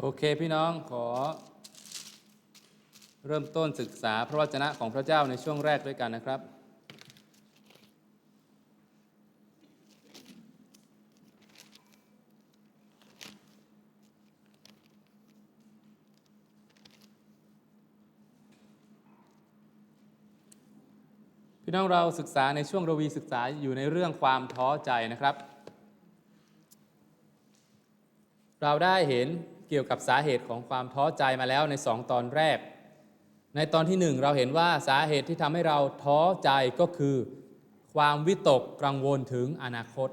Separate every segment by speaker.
Speaker 1: โอเคพี่น้องขอ เริ่มต้นศึกษาพระวจนะของพระเจ้าในช่วงแรกด้วยกันนะครับ พี่น้องเราศึกษาในช่วงระวีศึกษาอยู่ในเรื่องความท้อใจนะครับ เราได้เห็น เกี่ยวกับสาเหตุของความท้อใจมาแล้วในสองตอนแรก ในตอนที่หนึ่งเราเห็นว่าสาเหตุที่ทำให้เราท้อใจก็คือ ความวิตกกังวลถึงอนาคต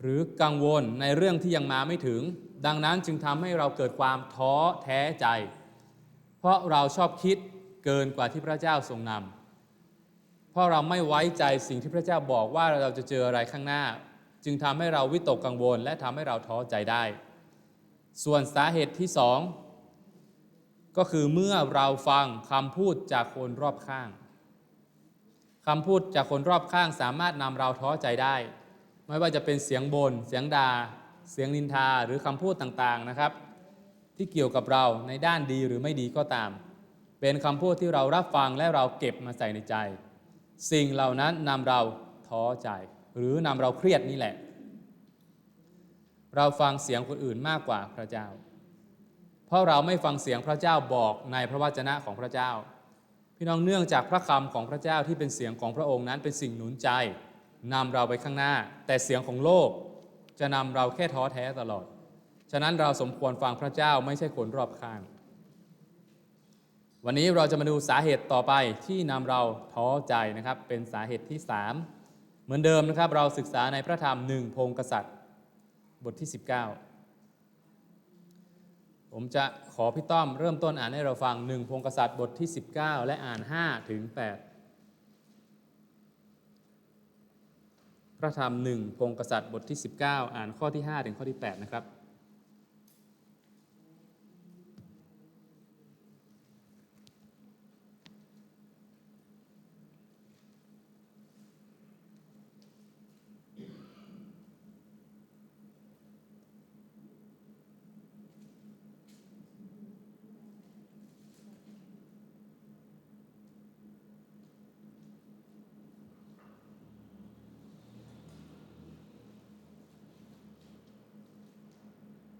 Speaker 1: หรือกังวลในเรื่องที่ยังมาไม่ถึง ดังนั้นจึงทำให้เราเกิดความท้อแท้ใจ เพราะเราชอบคิดเกินกว่าที่พระเจ้าทรงนำเพราะเราไม่ไว้ใจสิ่งที่พระเจ้าบอกว่าเราจะเจออะไรข้างหน้า จึงทำให้เราวิตกกังวล และทำให้เราท้อใจได้ ส่วนสาเหตุที่สองก็คือเมื่อเราฟังคำพูดจากคนรอบข้างคำพูดจากคนรอบข้างสามารถนำเราท้อใจได้ ไม่ว่าจะเป็นเสียงบน่นเสียงดา่าเสียงนินทาหรือคำพูดต่างๆนะครับ ที่เกี่ยวกับเราในด้านดีหรือไม่ดีก็ตาม เป็นคำพูดที่เรารับฟังและเราเก็บมาใส่ในใจ สิ่งเหล่านั้นนำเราท้อใจ หรือนำเราเครียดนี่แหละ เราฟังเสียงคนอื่นมากกว่าพระเจ้า เพราะเราไม่ฟังเสียงพระเจ้าบอกในพระวจนะของพระเจ้า พี่น้องเนื่องจากพระคำของพระเจ้าที่เป็นเสียงของพระองค์นั้นเป็นสิ่งหนุนใจนำเราไปข้างหน้า แต่เสียงของโลกจะนำเราแค่ท้อแท้ตลอด ฉะนั้นเราสมควรฟังพระเจ้าไม่ใช่คนรอบข้าง วันนี้เราจะมาดูสาเหตุต่อไปที่นำเราท้อใจนะครับ เป็นสาเหตุที่ 3 เหมือนเดิมนะครับ เราศึกษาในพระธรรมหนึ่งพงกษัตริย์ บทที่ 19 ผมจะขอพี่ต้อมเริ่มต้นอ่านให้เราฟังหนึ่งพงกษัตริย์บทที่ 19 และอ่าน 5 ถึง 8 พระธรรมหนึ่งพงกษัตริย์บทที่ 19 อ่านข้อที่ 5 ถึงข้อที่ 8 นะครับ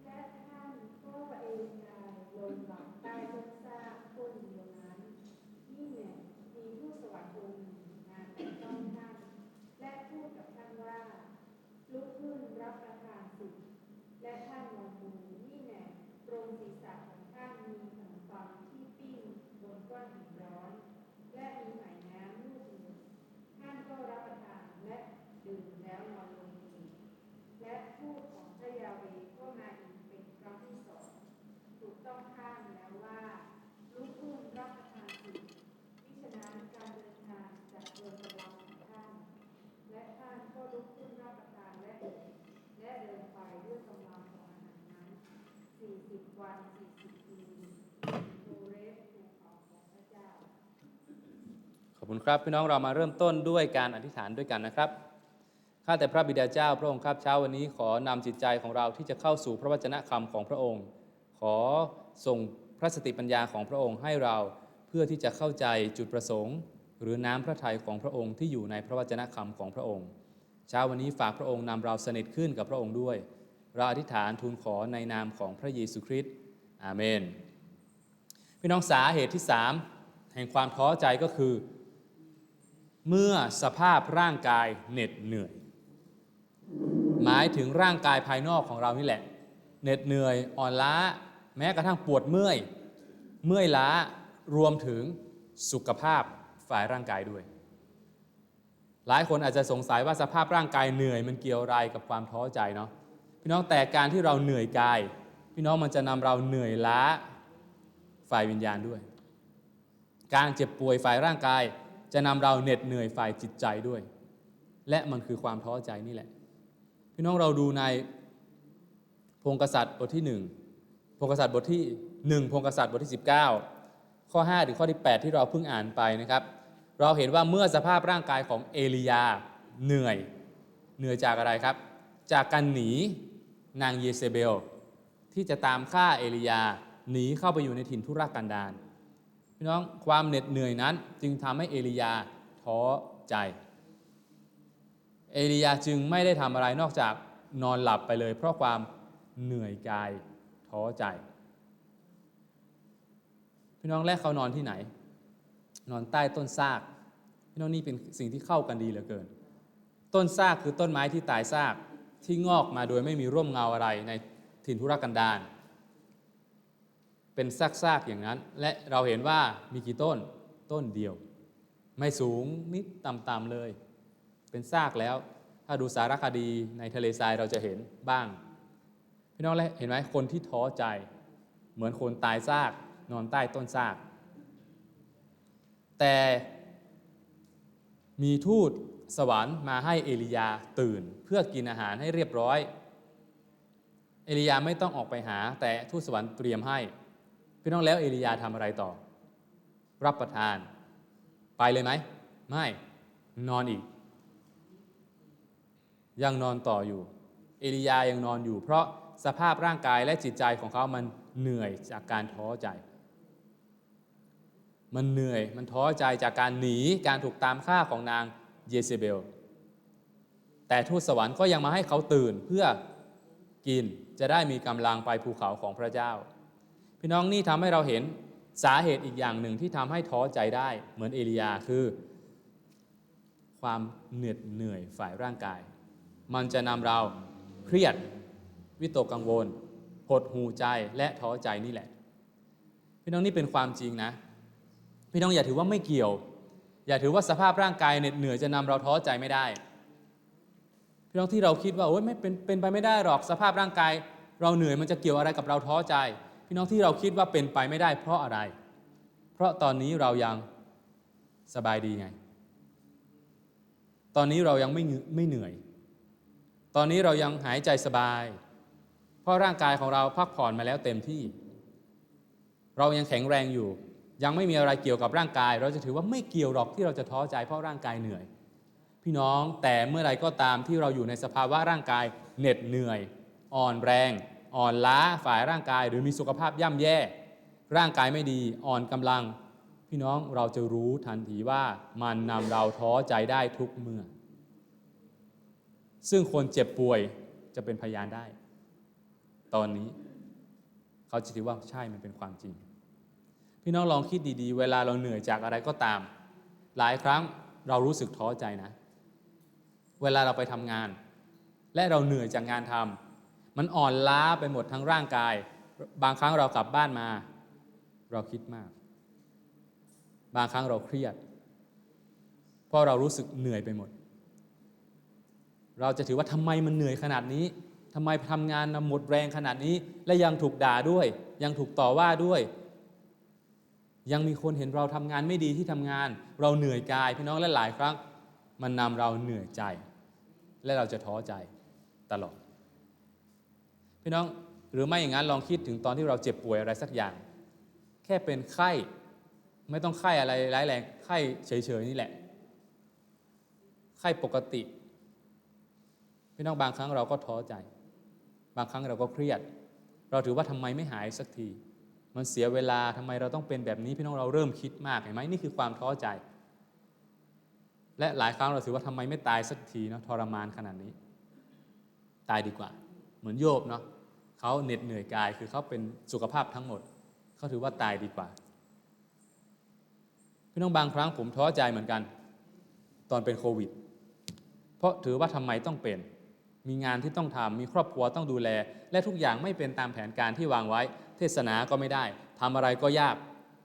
Speaker 2: และท่านก็ประเอนกายลงหลังใต้ต้นซากต้นเดียวนั้นนี่แหละมีผู้สวรรค์องค์หนึ่งมาแต่ต้องท่าน และพูดกับท่านว่า ลุกขึ้นรับประทานสิและท่านมองดูนี่แหละตรงศีรษะของท่านมีขนมปังที่ปิ้งบนก้อนหินร้อน และมีไหมน้ำลูกหนึ่งท่านก็รับประทานและดื่มแล้วนอนลงอีก และพูดของพระยา เวห์ก็มาอีกเป็นครั้งที่สองถูกต้องข้ามแล้วว่าลุกขึ้นรับประทานสิมิฉะนั้นการเดินทางจะเกินกำลังของท่านและท่านก็ลุกขึ้นรับประทานและและเดินไปด้วยกำลังของอาหารนั้นสี่สิบวันสี่สิบปีโดเรสภูเขาของพระเจ้า
Speaker 1: ขอบคุณครับพี่น้องเรามาเริ่มต้นด้วยการอธิษฐานด้วยกันนะครับ ข้าแต่พระบิดาเจ้าพระองค์ครับเช้าวันนี้ขอนำจิตใจของเราที่จะเข้าสู่พระวจนะคำของพระองค์ ขอส่งพระสติปัญญาของพระองค์ให้เราเพื่อที่จะเข้าใจจุดประสงค์ หรือน้ำพระทัยของพระองค์ที่อยู่ในพระวจนะคำของพระองค์ เช้าวันนี้ฝากพระองค์นำเราสนิทขึ้นกับพระองค์ด้วย เราอธิษฐานทูลขอในนามของพระเยซูคริสต์อาเมน พี่น้องสาเหตุที่สามแห่งความท้อใจก็คือ เมื่อสภาพร่างกายเหน็ดเหนื่อย หมายถึงร่างกายภายนอกของเรานี่แหละ เหน็ดเหนื่อยอ่อนล้า แม้กระทั่งปวดเมื่อย เมื่อยล้ารวมถึงสุขภาพฝ่ายร่างกายด้วย หลายคนอาจจะสงสัยว่าสภาพร่างกายเหนื่อยมันเกี่ยวอะไรกับความท้อใจเนาะพี่น้องแต่การที่เราเหนื่อยกาย พี่น้องมันจะนำเราเหนื่อยล้าฝ่ายวิญญาณด้วย การเจ็บป่วยฝ่ายร่างกาย จะนำเราเหน็ดเหนื่อยฝ่ายจิตใจด้วย และมันคือความท้อใจนี่แหละ พี่น้องเราดูในพงกษัตริย์บทที่หนึ่งพงกษัตริย์บทที่หนึ่งพงกษัตริย์บทที่ 19 ข้อ 5 ถึงข้อที่ 8 ที่เราเพิ่งอ่านไปนะครับ เราเห็นว่าเมื่อสภาพร่างกายของเอลียาเหนื่อยเหนื่อยจากอะไรครับ จากการหนีนางเยเซเบล ที่จะตามฆ่าเอลียาหนีเข้าไปอยู่ในถิ่นทุรกันดารพี่น้องความเหน็ดเหนื่อยนั้นจึงทำให้เอลียาท้อใจ เอลียาจึงไม่ได้ทำอะไรนอกจากนอนหลับไปเลย เพราะความเหนื่อยกายท้อใจ พี่น้องแรกเขานอนที่ไหน นอนใต้ต้นซาก พี่น้องนี่เป็นสิ่งที่เข้ากันดีเหลือเกิน ต้นซากคือต้นไม้ที่ตายซากที่งอกมาโดยไม่มีร่มเงาอะไรในถิ่นทุรกันดารเป็นซากๆอย่างนั้น และเราเห็นว่ามีกี่ต้นต้นเดียว ไม่สูงนิดต่ำๆเลย เป็นซากแล้ว ถ้าดูสารคดีในทะเลทรายเราจะเห็นบ้าง พี่น้องเห็นไหมคนที่ท้อใจ เหมือนคนตายซากนอนใต้ต้นซาก แต่มีทูตสวรรค์มาให้เอลียาตื่นเพื่อกินอาหารให้เรียบร้อย เอลียาไม่ต้องออกไปหา แต่ทูตสวรรค์เตรียมให้ พี่น้องแล้วเอลียาทำอะไรต่อ รับประทาน ไปเลยไหม ไม่ นอนอีก ยังนอนต่ออยู่ เอลียายังนอนอยู่ เพราะสภาพร่างกายและจิตใจของเขามันเหนื่อยจากการท้อใจ มันเหนื่อยมันท้อใจจากการหนีการถูกตามฆ่าของนางเยเซเบล แต่ทูตสวรรค์ก็ยังมาให้เขาตื่นเพื่อกินจะได้มีกำลังไปภูเขาของพระเจ้า พี่น้องนี่ทำให้เราเห็นสาเหตุอีกอย่างหนึ่งที่ทำให้ท้อใจได้เหมือนเอลียาคือ ความเหนื่อยเหนื่อยฝ่ายร่างกาย มันจะนำเราเครียดวิตกกังวล หดหูใจและท้อใจนี่แหละ พี่น้องนี่เป็นความจริงนะ พี่น้องอย่าถือว่าไม่เกี่ยว อย่าถือว่าสภาพร่างกายเหน็ดเหนื่อยจะนำเราท้อใจไม่ได้ พี่น้องที่เราคิดว่าโอ๊ยไม่เป็นเป็นไปไม่ได้หรอกสภาพร่างกาย เราเหนื่อยมันจะเกี่ยวอะไรกับเราท้อใจ พี่น้องที่เราคิดว่าเป็นไปไม่ได้ เพราะอะไร เพราะตอนนี้เรายังสบายดีไง ตอนนี้เรายังไม่ไม่เหนื่อย ตอนนี้เรายังหายใจสบาย เพราะร่างกายของเราพักผ่อนมาแล้วเต็มที่ เรายังแข็งแรงอยู่ ยังไม่มีอะไรเกี่ยวกับร่างกาย เราจะถือว่าไม่เกี่ยวหรอกที่เราจะท้อใจเพราะร่างกายเหนื่อย พี่น้องแต่เมื่อไรก็ตามที่เราอยู่ในสภาวะร่างกายเหน็ดเหนื่อย อ่อนแรง อ่อนล้าฝ่ายร่างกาย หรือมีสุขภาพย่ำแย่ ร่างกายไม่ดีอ่อนกำลัง พี่น้องเราจะรู้ทันทีว่ามันนำเราท้อใจได้ทุกเมื่อ ซึ่งคนเจ็บป่วยจะเป็นพยานได้ ตอนนี้เขาจะถือว่าใช่มันเป็นความจริง พี่น้องลองคิดดีๆ เวลาเราเหนื่อยจากอะไรก็ตาม หลายครั้งเรารู้สึกท้อใจนะ เวลาเราไปทำงาน และเราเหนื่อยจากงานทำมันอ่อนล้าไปหมดทั้งร่างกาย บางครั้งเรากลับบ้านมา เราคิดมาก บางครั้งเราเครียด เพราะเรารู้สึกเหนื่อยไปหมด เราจะถือว่าทำไมมันเหนื่อยขนาดนี้ทำไมทำงานหมดแรงขนาดนี้ และยังถูกด่าด้วย ยังถูกต่อว่าด้วย ยังมีคนเห็นเราทำงานไม่ดีที่ทำงาน เราเหนื่อยกายพี่น้องและหลายครั้ง มันนำเราเหนื่อยใจ และเราจะท้อใจตลอด พี่น้องหรือไม่อย่างนั้นลองคิดถึงตอนที่เราเจ็บป่วยอะไรสักอย่าง แค่เป็นไข้ไม่ต้องไข้อะไรร้ายแรงไข้เฉยๆนี่แหละไข้ปกติ พี่น้องบางครั้งเราก็ท้อใจ บางครั้งเราก็เครียด เราถือว่าทำไมไม่หายสักที มันเสียเวลาทำไมเราต้องเป็นแบบนี้ พี่น้องเราเริ่มคิดมากเห็นไหมนี่คือความท้อใจ และหลายครั้งเราถือว่าทำไมไม่ตายสักทีเนาะทรมานขนาดนี้ ตายดีกว่า เหมือนโยบเนาะเขาเหน็ดเหนื่อยกายคือเขาเป็นสุขภาพทั้งหมดเขาถือว่าตายดีกว่าพี่น้องบางครั้งผมท้อใจเหมือนกัน ตอนเป็นโควิด เพราะถือว่าทำไมต้องเป็น มีงานที่ต้องทำมีครอบครัวต้องดูแล และทุกอย่างไม่เป็นตามแผนการที่วางไว้ เทศนาก็ไม่ได้ทำอะไรก็ยาก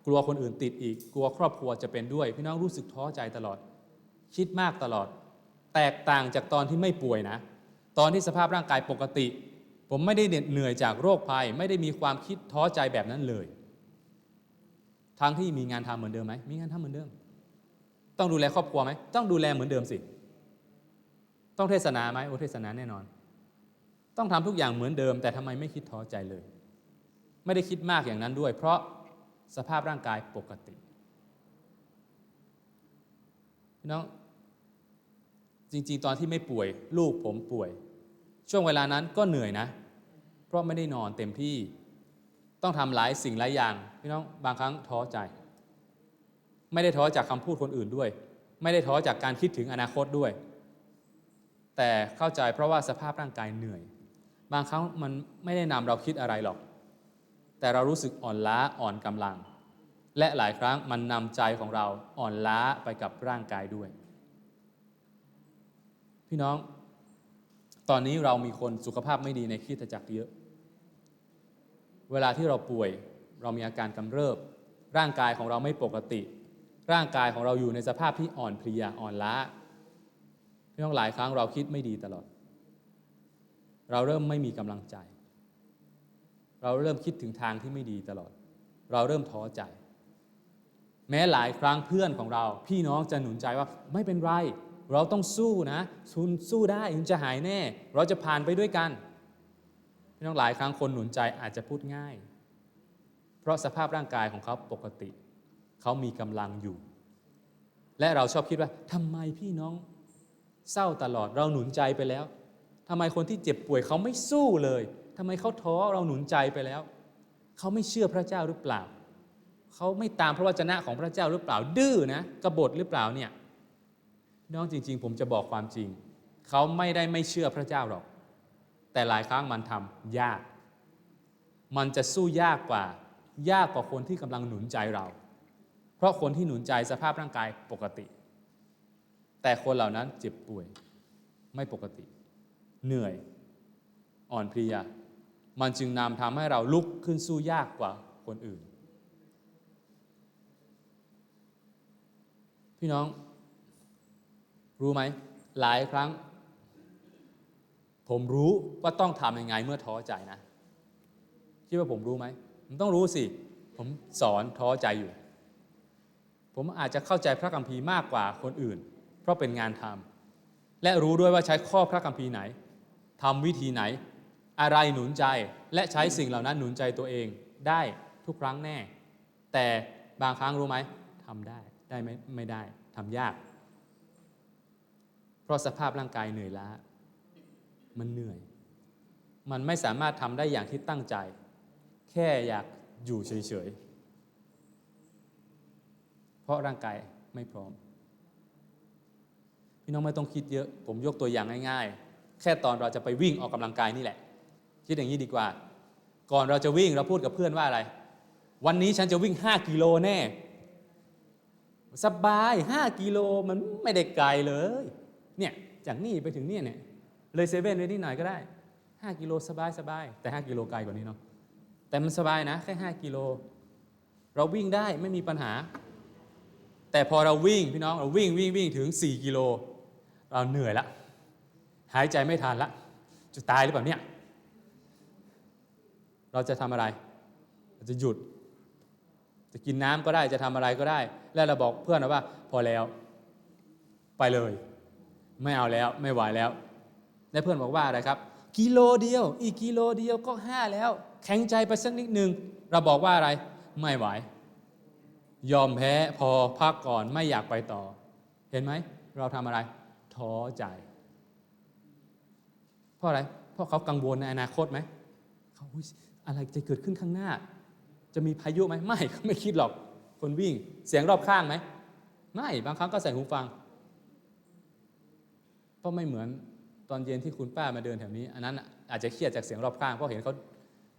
Speaker 1: กลัวคนอื่นติดอีก กลัวครอบครัวจะเป็นด้วย พี่น้องรู้สึกท้อใจตลอด คิดมากตลอด แตกต่างจากตอนที่ไม่ป่วยนะ ตอนที่สภาพร่างกายปกติ ผมไม่ได้เหนื่อยจากโรคภัย ไม่ได้มีความคิดท้อใจแบบนั้นเลย ทั้งที่มีงานทำเหมือนเดิมไหม มีงานทำเหมือนเดิม ต้องดูแลครอบครัวไหม ต้องดูแลเหมือนเดิมสิ ต้องเทศนาไหมโอ้เทศนาแน่นอน ต้องทำทุกอย่างเหมือนเดิม แต่ทำไมไม่คิดท้อใจเลย ไม่ได้คิดมากอย่างนั้นด้วย เพราะสภาพร่างกายปกติพี่น้องจริง ๆ ตอนที่ไม่ป่วย ลูกผมป่วย ช่วงเวลานั้นก็เหนื่อยนะ เพราะไม่ได้นอนเต็มที่ต้องทำหลายสิ่งหลายอย่างพี่น้องบางครั้งท้อใจ ไม่ได้ท้อจากคำพูดคนอื่นด้วย ไม่ได้ท้อจากการคิดถึงอนาคตด้วย แต่เข้าใจเพราะว่าสภาพร่างกายเหนื่อย บางครั้งมันไม่ได้นำเราคิดอะไรหรอก แต่เรารู้สึกอ่อนล้าอ่อนกำลัง และหลายครั้งมันนำใจของเราอ่อนล้าไปกับร่างกายด้วย พี่น้อง ตอนนี้เรามีคนสุขภาพไม่ดีในคริสตจักรเยอะ เวลาที่เราป่วยเรามีอาการกำเริบ ร่างกายของเราไม่ปกติ ร่างกายของเราอยู่ในสภาพที่อ่อนเพลียอ่อนล้า พี่น้องหลายครั้งเราคิดไม่ดีตลอด เราเริ่มไม่มีกำลังใจ เราเริ่มคิดถึงทางที่ไม่ดีตลอด เราเริ่มท้อใจ แม้หลายครั้งเพื่อนของเรา พี่น้องจะหนุนใจว่าไม่เป็นไร เราต้องสู้นะคุณสู้ได้คุณจะหายแน่ เราจะผ่านไปด้วยกันพี่น้องหลายครั้งคนหนุนใจอาจจะพูดง่าย เพราะสภาพร่างกายของเขาปกติ เขามีกำลังอยู่ และเราชอบคิดว่าทำไมพี่น้อง เศร้าตลอดเราหนุนใจไปแล้วทำไมคนที่เจ็บป่วยเขาไม่สู้เลยทำไมเขาท้อเราหนุนใจไปแล้ว เขาไม่เชื่อพระเจ้าหรือเปล่า เขาไม่ตามพระวจนะของพระเจ้าหรือเปล่า ดื้อนะกบฏหรือเปล่าเนี่ยน้องจริง ๆ ผมจะบอกความจริง เขาไม่ได้ไม่เชื่อพระเจ้าหรอก แต่หลายครั้งมันทำยาก มันจะสู้ยากกว่า ยากกว่าคนที่กำลังหนุนใจเรา เพราะคนที่หนุนใจสภาพร่างกายปกติ แต่คนเหล่านั้นเจ็บป่วย ไม่ปกติ เหนื่อย อ่อนเพลีย มันจึงนำทำให้เราลุกขึ้นสู้ยากกว่าคนอื่น พี่น้อง รู้ไหม หลายครั้ง ผมรู้ว่าต้องทำยังไงเมื่อท้อใจนะคิดว่าผมรู้ไหมผมต้องรู้สิ ผมสอนท้อใจอยู่ ผมอาจจะเข้าใจพระคัมภีร์มากกว่าคนอื่น เพราะเป็นงานทำและรู้ด้วยว่าใช้ข้อพระคัมภีร์ไหนทำวิธีไหน อะไรหนุนใจและใช้สิ่งเหล่านั้นหนุนใจตัวเองได้ทุกครั้งแน่ แต่บางครั้งรู้ไหมทำได้ได้ไหมไม่ได้ทำยาก เพราะสภาพร่างกายเหนื่อยล้า มันเหนื่อย มันไม่สามารถทำได้อย่างที่ตั้งใจ แค่อยากอยู่เฉยๆเพราะร่างกายไม่พร้อม พี่น้องไม่ต้องคิดเยอะ ผมยกตัวอย่างง่าย ๆ แค่ตอนเราจะไปวิ่งออกกำลังกายนี่แหละ คิดอย่างนี้ดีกว่า ก่อนเราจะวิ่งเราพูดกับเพื่อนว่าอะไร วันนี้ฉันจะวิ่ง 5 กิโลแน่ สบาย 5 กิโลมันไม่ได้ไกลเลย เนี่ยจากนี่ไปถึงเนี่ยเนี่ยเลยเซเว่นไว้นิดหน่อยก็ได้ 5 กิโลสบายสบายแต่ 5 กิโลไกลกว่านี้เนาะแต่มันสบายนะแค่ 5 กิโล เราวิ่งได้ไม่มีปัญหา แต่พอเราวิ่งพี่น้องเราวิ่งวิ่งวิ่งถึง 4 กิโล เราเหนื่อยละ หายใจไม่ทันละ จะตายหรือเปล่าเนี่ย เราจะทำอะไร เราจะหยุด จะกินน้ำก็ได้จะทำอะไรก็ได้ แล้วเราบอกเพื่อนว่า พอแล้ว ไปเลย ไม่เอาแล้วไม่ไหวแล้วและเพื่อนบอกว่าอะไรครับ กิโลเดียว อีกกิโลเดียวก็ห้าแล้ว แข็งใจไปสักนิดหนึ่งเราบอกว่าอะไร ไม่ไหว ยอมแพ้พอพักก่อนไม่อยากไปต่อ เห็นไหม เราทำอะไร ท้อใจ เพราะอะไร เพราะเขากังวลในอนาคตไหมเขาอะไรจะเกิดขึ้นข้างหน้า จะมีพายุไหมไม่เขาไม่คิดหรอก คนวิ่งเสียงรอบข้างไหมไม่บางครั้งก็ใส่หูฟัง เพราะไม่เหมือนตอนเย็นที่คุณป้ามาเดินแถวนี้ อันนั้นอาจจะเครียดจากเสียงรอบข้าง เพราะเห็นเขา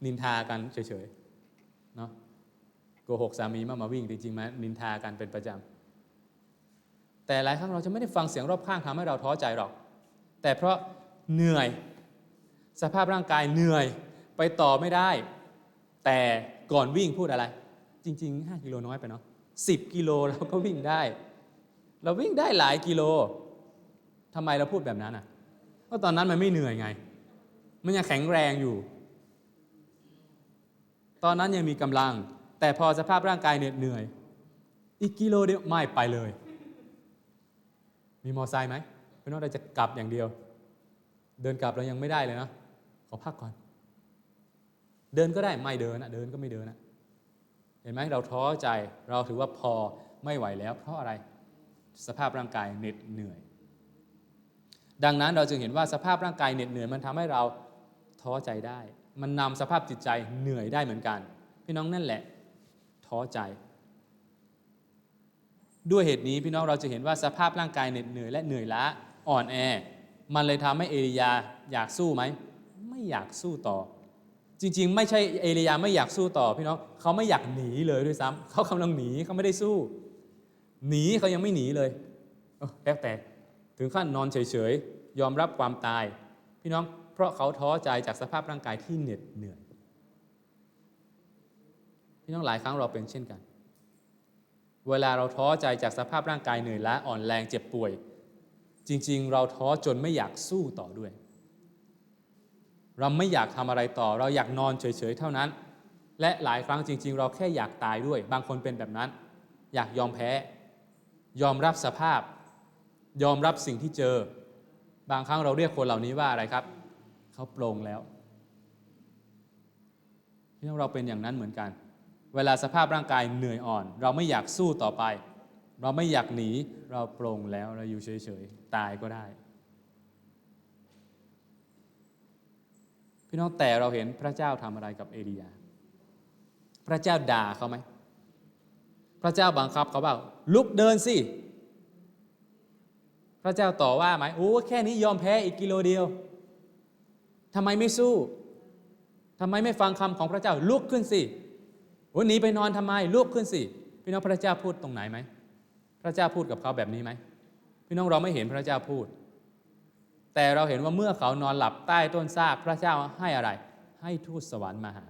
Speaker 1: นินทากันเฉยๆเนาะโกหกสามีมามาวิ่งจริงๆไหมนินทากันเป็นประจำ แต่หลายครั้งเราจะไม่ได้ฟังเสียงรอบข้างทำให้เราท้อใจหรอก แต่เพราะเหนื่อย สภาพร่างกายเหนื่อยไปต่อไม่ได้ แต่ก่อนวิ่งพูดอะไร จริง ๆ 5 กิโลน้อยไปเนาะ10 กิโลเราก็วิ่งได้ เราวิ่งได้หลายกิโลทำไมเราพูดแบบนั้นอะเพราะตอนนั้นมันไม่เหนื่อยไง มันยังแข็งแรงอยู่ ตอนนั้นยังมีกำลัง แต่พอสภาพร่างกายเหนื่อย อีกกิโลเดียวไม่ไปเลย มีมอไซค์ไหมพี่น้องเราจะกลับอย่างเดียว เดินกลับเรายังไม่ได้เลยนะขอพักก่อน เดินก็ได้ไม่เดินนะเดินก็ไม่เดินนะเห็นไหมเราท้อใจเราถือว่าพอไม่ไหวแล้ว เพราะอะไรสภาพร่างกายเหน็ดเหนื่อย ดังนั้นเราจึงเห็นว่าสภาพร่างกายเหน็ดเหนื่อยมันทำให้เราท้อใจได้ มันนำสภาพจิตใจเหนื่อยได้เหมือนกัน พี่น้องนั่นแหละ ท้อใจ ด้วยเหตุนี้พี่น้องเราจะเห็นว่าสภาพร่างกายเหน็ดเหนื่อยและเหนื่อยล้าอ่อนแอ มันเลยทำให้เอลียาอยากสู้ไหม ไม่อยากสู้ต่อ จริงๆ ไม่ใช่เอลียาไม่อยากสู้ต่อพี่น้องเขาไม่อยากหนีเลยด้วยซ้ำเขากำลังหนีเขาไม่ได้สู้ หนีเขายังไม่หนีเลยแล้วแต่ถึงขั้นนอนเฉยๆยอมรับความตาย พี่น้องเพราะเขาท้อใจจากสภาพร่างกายที่เหน็ดเหนื่อย พี่น้องหลายครั้งเราเป็นเช่นกัน เวลาเราท้อใจจากสภาพร่างกายเหนื่อยล้าอ่อนแรงเจ็บป่วย จริง ๆ เราท้อจนไม่อยากสู้ต่อด้วย เราไม่อยากทำอะไรต่อ เราอยากนอนเฉย ๆ เท่านั้น และหลายครั้งจริง ๆ เราแค่อยากตายด้วย บางคนเป็นแบบนั้น อยากยอมแพ้ ยอมรับสภาพ ยอมรับสิ่งที่เจอ บางครั้งเราเรียกคนเหล่านี้ว่าอะไรครับ เขาโปร่งแล้วพี่เราเป็นอย่างนั้นเหมือนกัน เวลาสภาพร่างกายเหนื่อยอ่อน เราไม่อยากสู้ต่อไป เราไม่อยากหนี เราโปร่งแล้วเราอยู่เฉยๆ ตายก็ได้ พี่น้องแต่เราเห็นพระเจ้าทำอะไรกับเอลียา พระเจ้าด่าเขาไหม พระเจ้าบังคับเขาเปล่าลุกเดินสิ พระเจ้าต่อว่าไหมโอ้แค่นี้ยอมแพ้อีกกิโลเดียวทำไมไม่สู้ทำไมไม่ฟังคำของพระเจ้าลุกขึ้นสิ โอ้หนีไปนอนทำไมลุกขึ้นสิพี่น้องพระเจ้าพูดตรงไหนไหมพระเจ้าพูดกับเขาแบบนี้ไหมพี่น้องเราไม่เห็นพระเจ้าพูด แต่เราเห็นว่าเมื่อเขานอนหลับใต้ต้นซากพระเจ้าให้อะไร ให้ทูตสวรรค์มาหา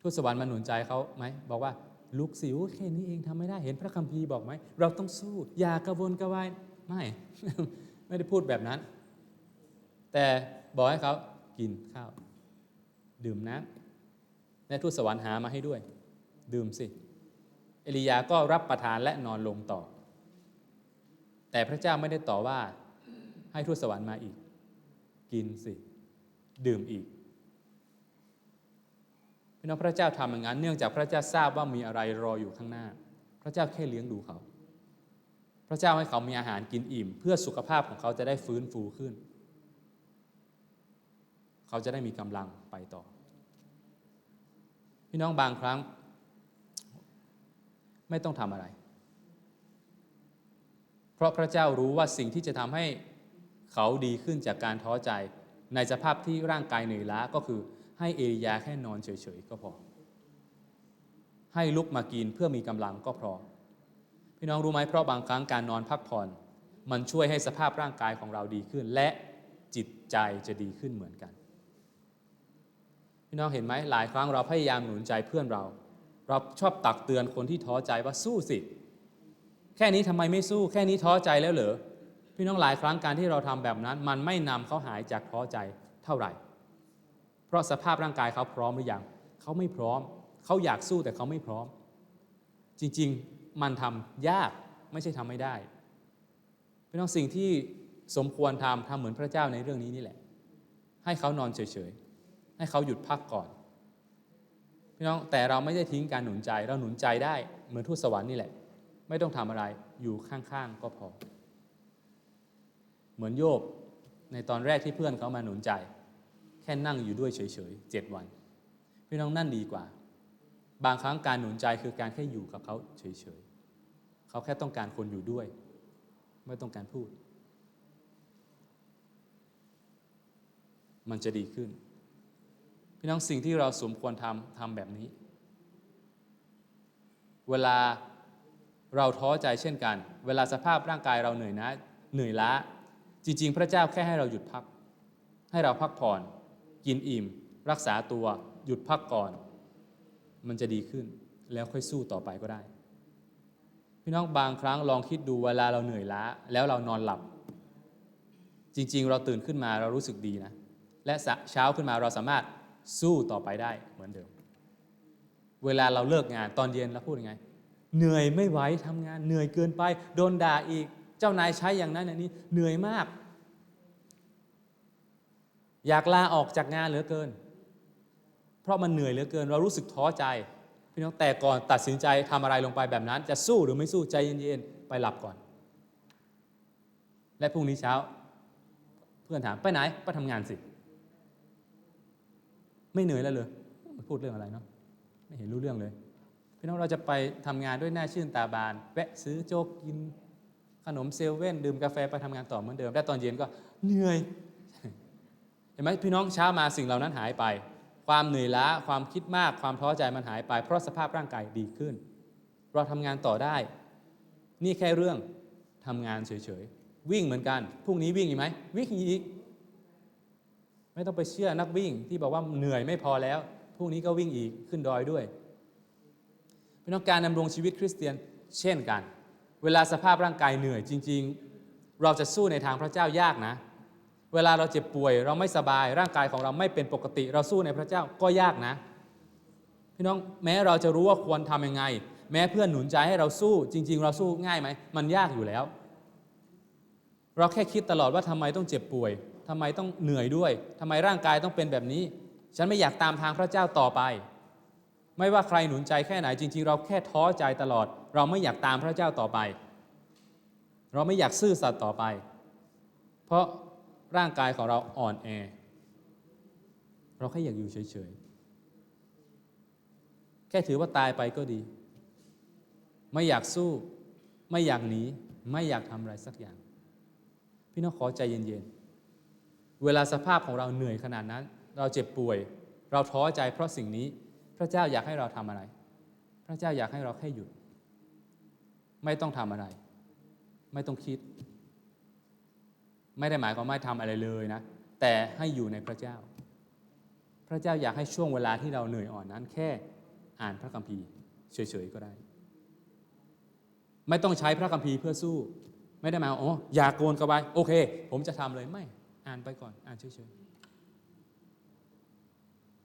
Speaker 1: ทูตสวรรค์มาหนุนใจเขาไหมบอกว่าลุกสิวแค่นี้เองทำไม่ได้เห็นพระคัมภีร์บอกไหมเราต้องสู้ อย่ากระวนกระวายไม่ไม่ได้พูดแบบนั้น แต่บอกให้เขากินข้าว ดื่มน้ำ และทูตสวรรค์หามาให้ด้วย ดื่มสิ เอลียาก็รับประทานและนอนลงต่อ แต่พระเจ้าไม่ได้ต่อว่าให้ทูตสวรรค์มาอีก กินสิ ดื่มอีกพี่น้องพระเจ้าทำอย่างนั้นเนื่องจากพระเจ้าทราบว่ามีอะไรรออยู่ข้างหน้า พระเจ้าแค่เลี้ยงดูเขา พระเจ้าให้เขามีอาหารกินอิ่ม เพื่อสุขภาพของเขาจะได้ฟื้นฟูขึ้น เขาจะได้มีกำลังไปต่อ พี่น้องบางครั้ง ไม่ต้องทำอะไร เพราะพระเจ้ารู้ว่าสิ่งที่จะทำให้เขาดีขึ้นจากการท้อใจ ในสภาพที่ร่างกายเหนื่อยล้าก็คือให้เอลียาแค่นอนเฉยๆก็พอ ให้ลุกมากินเพื่อมีกำลังก็พอ พี่น้องรู้ไหมเพราะบางครั้งการนอนพักผ่อน มันช่วยให้สภาพร่างกายของเราดีขึ้น และจิตใจจะดีขึ้นเหมือนกัน พี่น้องเห็นไหมหลายครั้งเราพยายามหนุนใจเพื่อนเรา เราชอบตักเตือนคนที่ท้อใจว่าสู้สิ แค่นี้ทำไมไม่สู้ แค่นี้ท้อใจแล้วเหรอพี่น้องหลายครั้งการที่เราทำแบบนั้น มันไม่นำเขาหายจากท้อใจเท่าไหร่ เพราะสภาพร่างกายเขาพร้อมหรือยังเขาไม่พร้อม เขาอยากสู้แต่เขาไม่พร้อม จริงๆมันทำยากไม่ใช่ทำไม่ได้พี่น้องสิ่งที่สมควรทำทำเหมือนพระเจ้าในเรื่องนี้นี่แหละ ให้เขานอนเฉยๆ ให้เขาหยุดพักก่อนพี่น้องแต่เราไม่ได้ทิ้งการหนุนใจ เราหนุนใจได้เหมือนทูตสวรรค์นี่แหละ ไม่ต้องทำอะไรอยู่ข้างๆก็พอ เหมือนโยบในตอนแรกที่เพื่อนเขามาหนุนใจ แค่นั่งอยู่ด้วยเฉยๆเจ็ดวัน พี่น้องนั่นดีกว่า บางครั้งการหนุนใจคือการแค่อยู่กับเขาเฉยๆเขาแค่ต้องการคนอยู่ด้วย ไม่ต้องการพูด มันจะดีขึ้น พี่น้องสิ่งที่เราสมควรทำทำแบบนี้ เวลาเราท้อใจเช่นกัน เวลาสภาพร่างกายเราเหนื่อยนะเหนื่อยล้า จริง ๆ พระเจ้าแค่ให้เราหยุดพัก ให้เราพักผ่อน กินอิ่ม รักษาตัว หยุดพักก่อน มันจะดีขึ้น แล้วค่อยสู้ต่อไปก็ได้ พี่น้องบางครั้งลองคิดดูเวลาเราเหนื่อยล้า แล้วเรานอนหลับ จริง ๆ เราตื่นขึ้นมาเรารู้สึกดีนะ และเช้าขึ้นมาเราสามารถ สู้ต่อไปได้เหมือนเดิม เวลาเราเลิกงานตอนเย็นเราพูดยังไง เหนื่อยไม่ไหวทำงาน เหนื่อยเกินไป โดนด่าอีก เจ้านายใช้อย่างนั้นอย่างนี้ เหนื่อยมาก อยากลาออกจากงานเหลือเกิน เพราะมันเหนื่อยเหลือเกิน เรารู้สึกท้อใจ พี่น้องแต่ก่อนตัดสินใจทำอะไรลงไปแบบนั้น จะสู้หรือไม่สู้ใจเย็นๆไปหลับก่อน และพรุ่งนี้เช้า เพื่อนถามไปไหนไปทำงานสิ ไม่เหนื่อยแล้วเลยพูดเรื่องอะไรเนาะไม่เห็นรู้เรื่องเลยพี่น้องเราจะไปทำงานด้วยหน้าชื่นตาบาน แวะซื้อโจ๊กกินขนมเซเว่นดื่มกาแฟไปทำงานต่อเหมือนเดิมแต่ตอนเย็นก็เหนื่อยเห็นไหมพี่น้องเช้ามาสิ่งเหล่านั้นหายไป ความเหนื่อยล้าความคิดมากความท้อใจมันหายไป เพราะสภาพร่างกายดีขึ้น เราทำงานต่อได้ นี่แค่เรื่องทำงานเฉยๆวิ่งเหมือนกันพรุ่งนี้วิ่งอีกไหมวิ่งอีก ไม่ต้องไปเชื่อนักวิ่งที่บอกว่าเหนื่อยไม่พอแล้วพรุ่งนี้ก็วิ่งอีกขึ้นดอยด้วยพี่น้องการดำรงชีวิตคริสเตียนเช่นกัน เวลาสภาพร่างกายเหนื่อยจริง ๆ เราจะสู้ในทางพระเจ้ายากนะ เวลาเราเจ็บป่วยเราไม่สบายร่างกายของเราไม่เป็นปกติ เราสู้ในพระเจ้าก็ยากนะ พี่น้องแม้เราจะรู้ว่าควรทำยังไง แม้เพื่อนหนุนใจให้เราสู้จริง ๆ เราสู้ง่ายไหมมันยากอยู่แล้ว เราแค่คิดตลอดว่าทำไมต้องเจ็บป่วย ทำไมต้องเหนื่อยด้วยทำไมร่างกายต้องเป็นแบบนี้ ฉันไม่อยากตามทางพระเจ้าต่อไป ไม่ว่าใครหนุนใจแค่ไหนจริง ๆ เราแค่ท้อใจตลอด เราไม่อยากตามพระเจ้าต่อไป เราไม่อยากซื่อสัตย์ต่อไป เพราะร่างกายของเราอ่อนแอ เราแค่อยากอยู่เฉยๆ แค่ถือว่าตายไปก็ดี ไม่อยากสู้ ไม่อยากหนี ไม่อยากทำอะไรสักอย่าง พี่น้องขอใจเย็นๆ เวลาสภาพของเราเหนื่อยขนาดนั้น เราเจ็บป่วย เราท้อใจเพราะสิ่งนี้พระเจ้าอยากให้เราทำอะไร พระเจ้าอยากให้เราแค่หยุด ไม่ต้องทำอะไร ไม่ต้องคิด ไม่ได้หมายความว่าทำอะไรเลยนะ แต่ให้อยู่ในพระเจ้า พระเจ้าอยากให้ช่วงเวลาที่เราเหนื่อยอ่อนนั้น แค่อ่านพระคัมภีร์เฉยๆก็ได้ ไม่ต้องใช้พระคัมภีร์เพื่อสู้ ไม่ได้หมายว่าอ๋ออย่าโกนกระบายโอเค ผมจะทำเลยไม่ อ่านไปก่อน อ่านเฉยๆ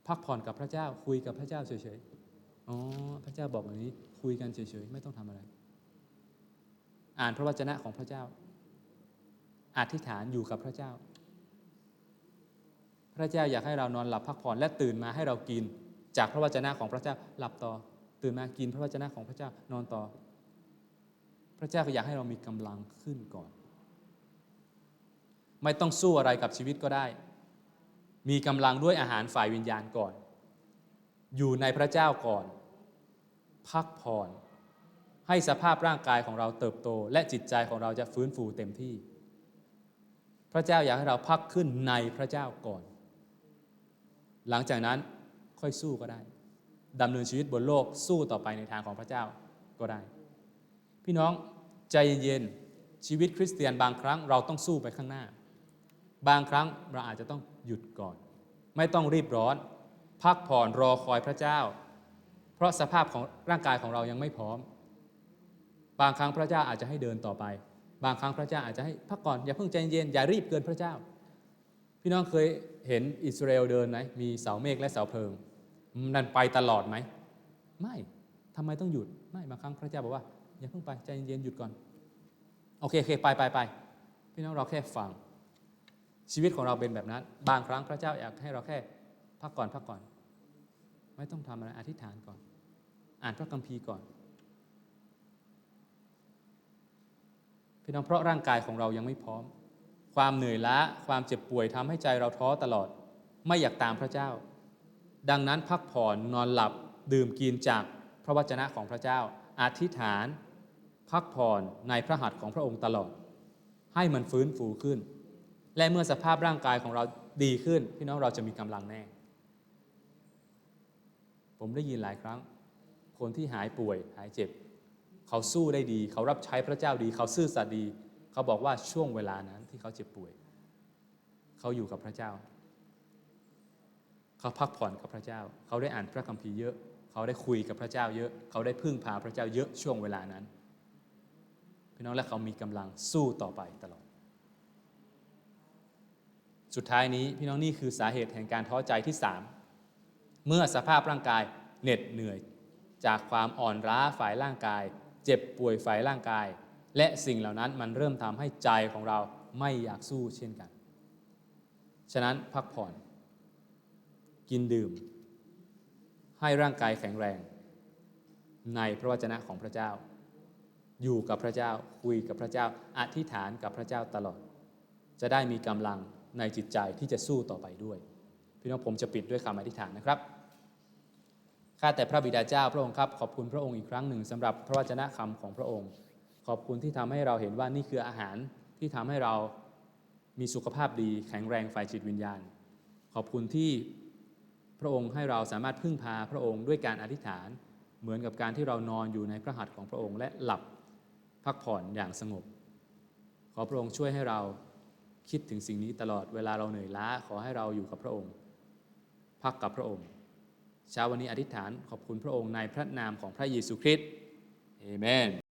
Speaker 1: พักผ่อนกับพระเจ้า คุยกับพระเจ้าเฉยๆ อ๋อ พระเจ้าบอกแบบนี้ คุยกันเฉยๆ ไม่ต้องทำอะไร อ่านพระวจนะของพระเจ้า อธิษฐานอยู่กับพระเจ้า พระเจ้าอยากให้เรานอนหลับพักผ่อนและตื่นมาให้เรากิน จากพระวจนะของพระเจ้า หลับต่อ ตื่นมากินพระวจนะของพระเจ้า นอนต่อ พระเจ้าก็อยากให้เรามีกำลังขึ้นก่อน ไม่ต้องสู้อะไรกับชีวิตก็ได้ มีกำลังด้วยอาหารฝ่ายวิญญาณก่อน อยู่ในพระเจ้าก่อน พักผ่อนให้สภาพร่างกายของเราเติบโต และจิตใจของเราจะฟื้นฟูเต็มที่ พระเจ้าอยากให้เราพักขึ้นในพระเจ้าก่อน หลังจากนั้นค่อยสู้ก็ได้ดำเนินชีวิตบนโลกสู้ต่อไปในทางของพระเจ้าก็ได้ พี่น้องใจเย็นๆชีวิตคริสเตียนบางครั้งเราต้องสู้ไปข้างหน้า บางครั้งเราอาจจะต้องหยุดก่อน ไม่ต้องรีบร้อน พักผ่อนรอคอยพระเจ้า เพราะสภาพของร่างกายของเรายังไม่พร้อม บางครั้งพระเจ้าอาจจะให้เดินต่อไป บางครั้งพระเจ้าอาจจะให้พักก่อนอย่าเพิ่งใจเย็นอย่ารีบเกินพระเจ้า พี่น้องเคยเห็นอิสราเอลเดินไหมมีเสาเมฆและเสาเพลิงนั่นไปตลอดไหมไม่ทำไมต้องหยุดไม่บางครั้งพระเจ้าบอกว่าอย่าเพิ่งไปใจเย็นหยุดก่อนโอเคโอเคไปไปไปพี่น้องเราแค่ฟัง ชีวิตของเราเป็นแบบนั้น บางครั้งพระเจ้าอยากให้เราแค่พักก่อนพักก่อน ไม่ต้องทำอะไรอธิษฐานก่อน อ่านพระคัมภีร์ก่อนพี่น้องเพราะร่างกายของเรายังไม่พร้อม ความเหนื่อยล้าความเจ็บป่วยทำให้ใจเราท้อตลอด ไม่อยากตามพระเจ้า ดังนั้นพักผ่อนนอนหลับดื่มกินจากพระวจนะของพระเจ้าอธิษฐาน พักผ่อนในพระหัตถ์ของพระองค์ตลอด ให้มันฟื้นฟูขึ้น และเมื่อสภาพร่างกายของเราดีขึ้น พี่น้องเราจะมีกำลังแน่ ผมได้ยินหลายครั้ง คนที่หายป่วย หายเจ็บ เขาสู้ได้ดี เขารับใช้พระเจ้าดี เขาซื่อสัตย์ดี เขาบอกว่าช่วงเวลานั้นที่เขาเจ็บป่วย เขาอยู่กับพระเจ้า เขาพักผ่อนกับพระเจ้า เขาได้อ่านพระคัมภีร์เยอะ เขาได้คุยกับพระเจ้าเยอะ เขาได้พึ่งพาพระเจ้าเยอะช่วงเวลานั้น พี่น้องและเขามีกำลังสู้ต่อไปตลอด สุดท้ายนี้พี่น้องนี่คือสาเหตุแห่งการท้อใจที่สามเมื่อสภาพร่างกายเหน็ดเหนื่อย จากความอ่อนล้าฝ่ายร่างกาย เจ็บป่วยฝ่ายร่างกาย และสิ่งเหล่านั้นมันเริ่มทำให้ใจของเราไม่อยากสู้เช่นกัน ฉะนั้นพักผ่อน กินดื่ม ให้ร่างกายแข็งแรง ในพระวจนะของพระเจ้า อยู่กับพระเจ้าคุยกับพระเจ้า อธิษฐานกับพระเจ้าตลอด จะได้มีกำลัง ในจิตใจที่จะสู้ต่อไปด้วย พี่น้องผมจะปิดด้วยคำอธิษฐานนะครับข้าแต่พระบิดาเจ้าพระองค์ครับขอบคุณพระองค์อีกครั้งหนึ่งสำหรับพระวจนะคำของพระองค์ ขอบคุณที่ทำให้เราเห็นว่านี่คืออาหารที่ทำให้เรามีสุขภาพดีแข็งแรงฝ่ายจิตวิญญาณ ขอบคุณที่พระองค์ให้เราสามารถพึ่งพาพระองค์ด้วยการอธิษฐาน เหมือนกับการที่เรานอนอยู่ในพระหัตถ์ของพระองค์และหลับพักผ่อนอย่างสงบ ขอพระองค์ช่วยให้เรา คิดถึงสิ่งนี้ตลอดเวลาเราเหนื่อยล้าขอให้เราอยู่กับพระองค์ พักกับพระองค์เช้าวันนี้อธิษฐานขอบคุณพระองค์ในพระนามของพระเยซูคริสต์เอเมน